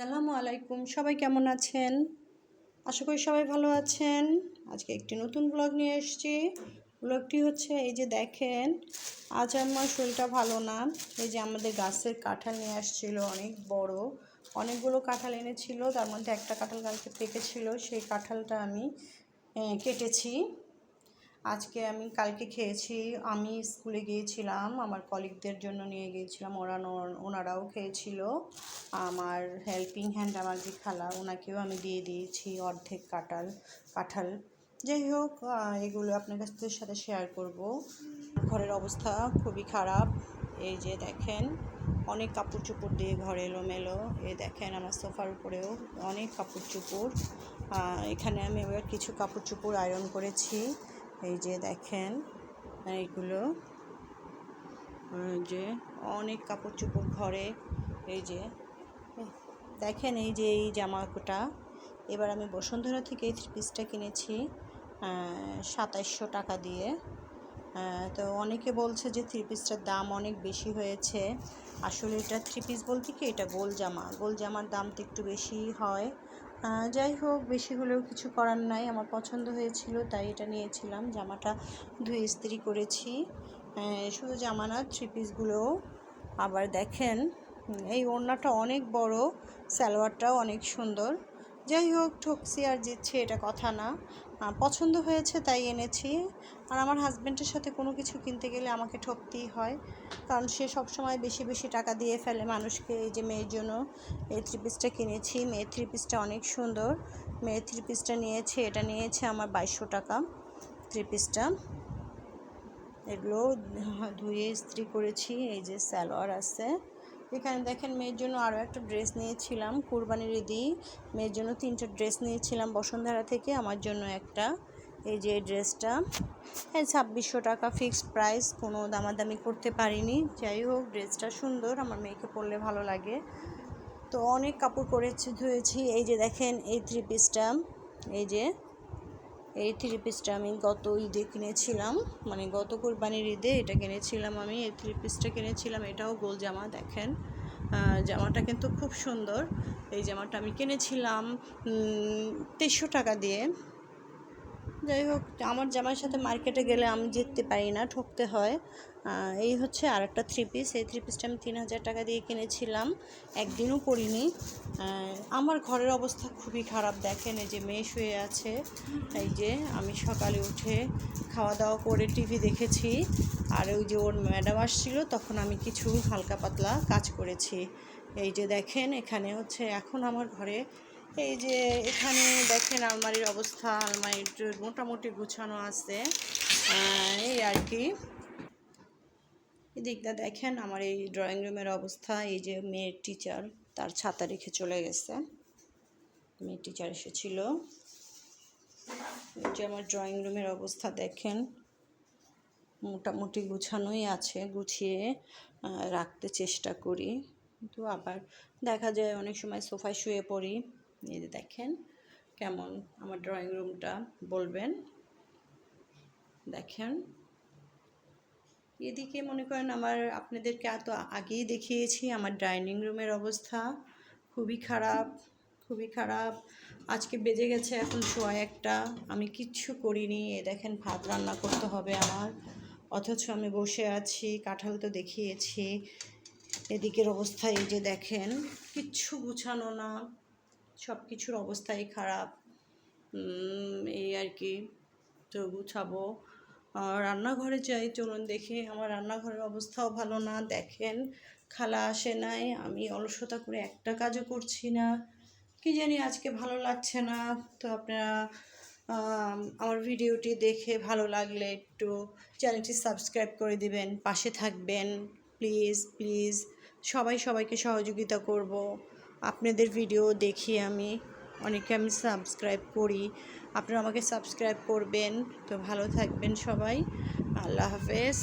আসসালামু আলাইকুম। সবাই কেমন আছেন? আশা করি সবাই ভালো আছেন। আজকে একটি নতুন ব্লগ নিয়ে এসেছি। ব্লগটি হচ্ছে এই যে দেখেন, আজ আমার শরীরটা ভালো না। এই যে আমাদের গাছের কাঁঠাল নিয়ে আসছিল, অনেক বড়। অনেকগুলো কাঁঠাল এনেছিল, তার মধ্যে একটা কাঁঠাল কালকে পেকেছিল, সেই কাঁঠালটা আমি কেটেছি। আজকে আমি কালকে খেয়েছি, আমি স্কুলে গিয়েছিলাম, আমার কলিগদের জন্য নিয়ে গিয়েছিলাম, ওরা ওনারাও খেয়েছিল। আমার হেল্পিং হ্যান্ড আমার যে খালা, ওনাকেও আমি দিয়ে দিয়েছি অর্ধেক কাঁঠাল কাঁঠাল। যাই হোক এগুলো আপনার কাছের সাথে শেয়ার করব। ঘরের অবস্থা খুবই খারাপ। এই যে দেখেন, অনেক কাপড় চোপড় দিয়ে ঘরে এলোমেলো। এ দেখেন আমার সোফার উপরেও অনেক কাপড় চোপড় এখানে আমি এবার কিছু কাপড় চোপড় আয়রন করেছি। এই যে দেখেন, এইগুলো যে অনেক কাপড় চোপড় ঘরে, এই যে দেখেন এই যে এই জামাটা। এবার আমি বসুন্ধরা থেকে এই থ্রি পিসটা কিনেছি সাতাইশশো টাকা দিয়ে। তো অনেকে বলছে যে থ্রি পিসটার দাম অনেক বেশি হয়েছে। আসলে এটা থ্রি পিস বলতে কি? এটা গোল জামা। গোল জামার দাম তো একটু বেশি হয়। যাই হোক, বেশি হলেও কিছু করার নাই। আমার পছন্দ হয়েছিল, তাই এটা নিয়েছিলাম। জামাটা ধুয়ে ইস্ত্রি করেছি। শুধু জামা না থ্রি পিসগুলোও আবার দেখেন, এই ওড়নাটা অনেক বড়, সালোয়ারটাও অনেক সুন্দর। যাই হোক, ঠকছি আর জিতছে এটা কথা না। পছন্দ হয়েছে তাই এনেছি। আর আমার হাজব্যান্ডের সাথে কোনো কিছু কিনতে গেলে আমাকে ঠকতেই হয়। কারণ সে সবসময় বেশি বেশি টাকা দিয়ে ফেলে মানুষকে। এই যে মেয়ের জন্য এই থ্রি পিসটা কিনেছি। মেয়ের থ্রি পিসটা অনেক সুন্দর। মেয়ের থ্রি পিসটা নিয়েছে, এটা নিয়েছে আমার বাইশশো টাকা থ্রি পিসটা এগুলো ধুয়ে ইস্ত্রি করেছি। এই যে সালোয়ার আছে। এখানে দেখেন মেয়ের জন্য আরও একটা ড্রেস নিয়েছিলাম, কুরবানির ঈদি। মেয়ের জন্য তিনটা ড্রেস নিয়েছিলাম বসুন্ধরা থেকে, আমার জন্য একটা। এই যে ড্রেসটা হ্যাঁ ছাব্বিশশো টাকা ফিক্সড প্রাইস, কোনো দামাদামি করতে পারিনি। যাই হোক, ড্রেসটা সুন্দর, আমার মেয়েকে পরলে ভালো লাগে। তো অনেক কাপড় করেছি ধুয়েছি, এই যে দেখেন এই থ্রি পিসটা, এই যে এই থ্রি পিসটা আমি গত ঈদে কিনেছিলাম। মানে গত কোরবানির ঈদে এটা কিনেছিলাম আমি। এই থ্রি পিসটা কিনেছিলাম, এটাও গোল জামা, দেখেন। জামাটা কিন্তু খুব সুন্দর। এই জামাটা আমি কিনেছিলাম তেইশশো টাকা দিয়ে। যাই হোক, আমার জামার সাথে মার্কেটে গেলে আমি জিততে পারি না, ঠকতে হয়। এই হচ্ছে আর একটা থ্রি পিস এই থ্রি পিসটা আমি তিন হাজার টাকা দিয়ে কিনেছিলাম, একদিনও পরিনি। আমার ঘরের অবস্থা খুবই খারাপ, দেখেন এই যে মেয়ে শুয়ে আছে, এই যে আমি সকালে উঠে খাওয়া দাওয়া করে টিভি দেখেছি, আর ওই যে ওর ম্যাডাম আসছিল, তখন আমি কিছু হালকা পাতলা কাজ করেছি। এই যে দেখেন, এখানে হচ্ছে এখন আমার ঘরে এই যে এখানে দেখেন আলমারির অবস্থা, আলমারির মোটামুটি গুছানো আছে। এই আর কি। এদিকটা দেখেন আমার এই ড্রয়িং রুমের অবস্থা, এই যে মেয়ের টিচার তার ছাতা রেখে চলে গেছে। মেয়ের টিচার এসেছিল। এই যে আমার ড্রয়িং রুমের অবস্থা দেখেন, মোটামুটি গুছানোই আছে, গুছিয়ে রাখতে চেষ্টা করি। কিন্তু আবার দেখা যায় অনেক সময় সোফায় শুয়ে পড়ি। এই যে দেখেন কেমন আমার ড্রয়িং রুমটা বলবেন? দেখেন। এদিকে মনে করেন আমার আপনাদেরকে এত আগেই দেখিয়েছি আমার ডাইনিং রুমের অবস্থা। খুবই খারাপ খুবই খারাপ। আজকে বেজে গেছে এখন সোয়া একটা। আমি কিচ্ছু করিনি। এ দেখেন ভাত রান্না করতে হবে আমার। অথচ আমি বসে আছি, কাঁঠাল তো দেখিয়েছি। এদিকের অবস্থা এই যে দেখেন। কিচ্ছু গুছানো না। সব কিছুর অবস্থাই খারাপ। এই আর কি। তো গুছাবো। রান্নাঘরে যাই। চলুন দেখি। আমার রান্নাঘরের অবস্থাও ভালো না। দেখেন, খালা আসে নাই। আমি অলসতা করে একটা কাজও করছি না। কি জানি আজকে ভালো লাগছে না। তো আপনারা আমার ভিডিওটি দেখে ভালো লাগলে একটু চ্যানেলটি সাবস্ক্রাইব করে দিবেন, পাশে থাকবেন। প্লিজ প্লিজ, সবাই সবাইকে সহযোগিতা করব। আপনাদের ভিডিও দেখি আমি। অনেকে আমি সাবস্ক্রাইব করি। আপনারা আমাকে সাবস্ক্রাইব করবেন। তো ভালো থাকবেন সবাই। আল্লাহ হাফেজ।